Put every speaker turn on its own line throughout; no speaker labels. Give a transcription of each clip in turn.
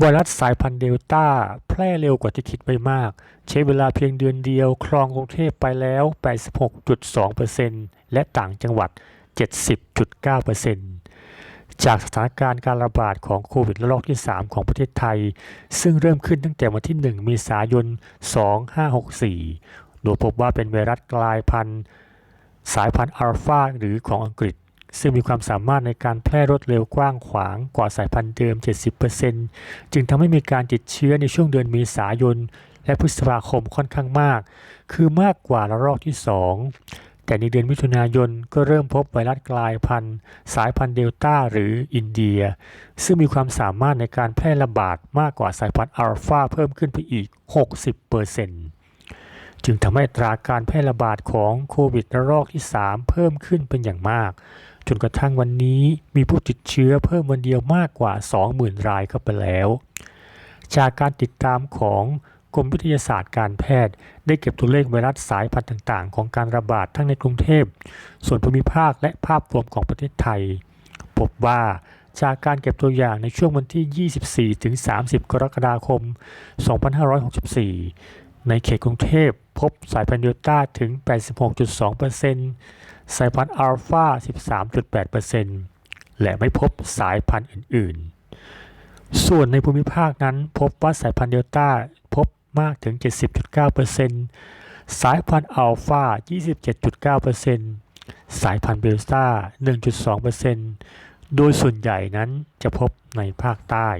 ไวรัสสายพันธุ์เดลต้าแพร่เร็วกว่าที่คิดไว้มาก ใช้เวลาเพียงเดือนเดียว ครองกรุงเทพไปแล้ว 86.2%และต่างจังหวัด 70.9%จากสถานการณ์การระบาดของโควิดระลอกที่ 3 ของประเทศไทย ซึ่งเริ่มขึ้นตั้งแต่วันที่ 1 เมษายน 2564 โดยพบว่าเป็นไวรัสกลายพันธุ์ สายพันธุ์อัลฟาหรือของอังกฤษ ซึ่งมีความสามารถในการแพร่รวดเร็วกว้างขวางกว่าสายพันธุ์เดิม 70%จึงทำให้มีการติดเชื้อในช่วงเดือนเมษายน และพฤษภาคมค่อนข้างมาก คือมากกว่าระลอกที่ 2 แต่ในเดือนมิถุนายนก็เริ่มพบไวรัสกลายพันธุ์ สายพันธุ์เดลต้าหรืออินเดีย ซึ่งมีความสามารถในการแพร่ระบาดมากกว่าสายพันธุ์อัลฟาเพิ่มขึ้นไปอีก 60%จึงทำให้ตราการแพร่ระบาดของโควิดระลอกที่ 3 เพิ่มขึ้นเป็นอย่างมาก จนกระทั่งวันนี้มีผู้ติดเชื้อเพิ่มวันเดียวมากกว่า 20,000 รายเข้าไปแล้ว จากการติดตามของกรมวิทยาศาสตร์การแพทย์ ได้เก็บตัวเลขไวรัสสายพันธุ์ต่างๆ ของการระบาดทั้งในกรุงเทพ ส่วนภูมิภาคและภาพรวมของประเทศไทย พบว่าจากการเก็บตัวอย่างในช่วงวันที่ 24ถึง30 กรกฎาคม 2564 ในเขตกรุงเทพ พบสายพันธุ์เดลต้าถึง 86.2%สายพันธุ์อัลฟา 13.8%และไม่พบสายพันธุ์อื่น ๆ ส่วนในภูมิภาคนั้นพบว่าสายพันธุ์เดลต้าพบมากถึง 70.9%สายพันธุ์อัลฟา 27.9%สายพันธุ์เบลต้า 1.2%โดยส่วนใหญ่นั้นจะพบในภาคใต้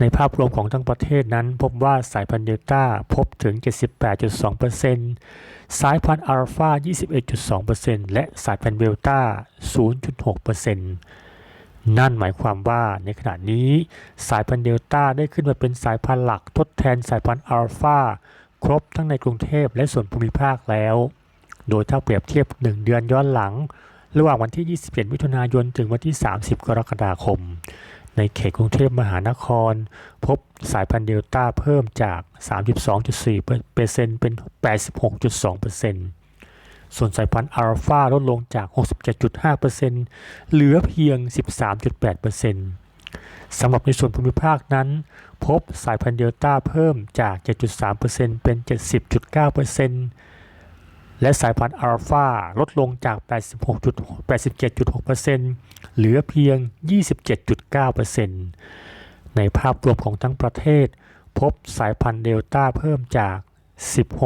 ในภาพรวมของทั้งประเทศนั้น พบว่าสายพันธุ์เดลต้าพบถึง 78.2%สายพันธุ์อัลฟา 21.2%และสายพันธุ์เบลต้า 0.6%นั่นหมายความว่าในขณะนี้สายพันธุ์เดลต้าได้ขึ้นมาเป็นสายพันธุ์หลักทดแทนสายพันธุ์อัลฟาครบทั้งในกรุงเทพและส่วนภูมิภาคแล้ว โดยถ้าเปรียบเทียบ 1 เดือนย้อนหลัง ระหว่างวันที่21มิถุนายน ถึงวันที่ 30 กรกฎาคม ในเขตกรุงเทพมหานคร พบสายพันธุ์เดลต้าเพิ่มจาก 32.4%เป็น 86.2%ส่วนสายพันธุ์อัลฟาลดลงจาก 67.5%เหลือเพียง 13.8%สำหรับในส่วนภูมิภาคนั้น พบสายพันธุ์เดลต้าเพิ่มจาก 7.3%เป็น 70.9% และสายพันธุ์อัลฟาลดลงจาก 86.87.6%เหลือเพียง 27.9%ในภาพรวมของทั้งประเทศ พบสายพันธุ์เดลต้าเพิ่มจาก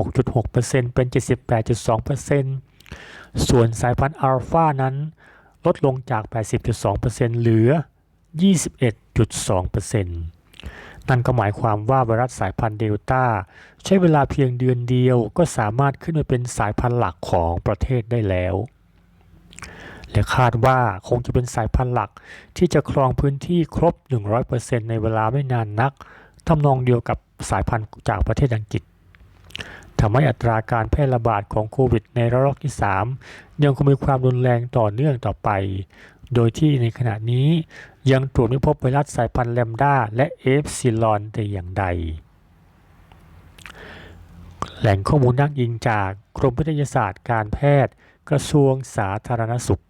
16.6%เป็น 78.2%ส่วนสายพันธุ์อัลฟานั้น ลดลงจาก 80.2%เหลือ 21.2% นั่นก็หมายความว่าไวรัสสายพันธุ์เดลต้าใช้เวลาเพียงเดือนเดียวก็สามารถขึ้นมาเป็นสายพันธุ์หลักของประเทศได้แล้ว และคาดว่าคงจะเป็นสายพันธุ์หลักที่จะครองพื้นที่ครบ 100%ในเวลาไม่นานนักทำนองเดียวกับสายพันธุ์จากประเทศอังกฤษทำให้อัตราการแพร่ระบาดของโควิดในระลอกที่ 3 ยังคงมีความรุนแรงต่อเนื่องต่อไป โดยที่ในขณะนี้ยังตรวจไม่พบไวรัสสายพันธุ์แลมดาและเอฟซิลอนแต่อย่างใด แหล่งข้อมูลนักอิงจากกรมวิทยาศาสตร์การแพทย์ กระทรวงสาธารณสุข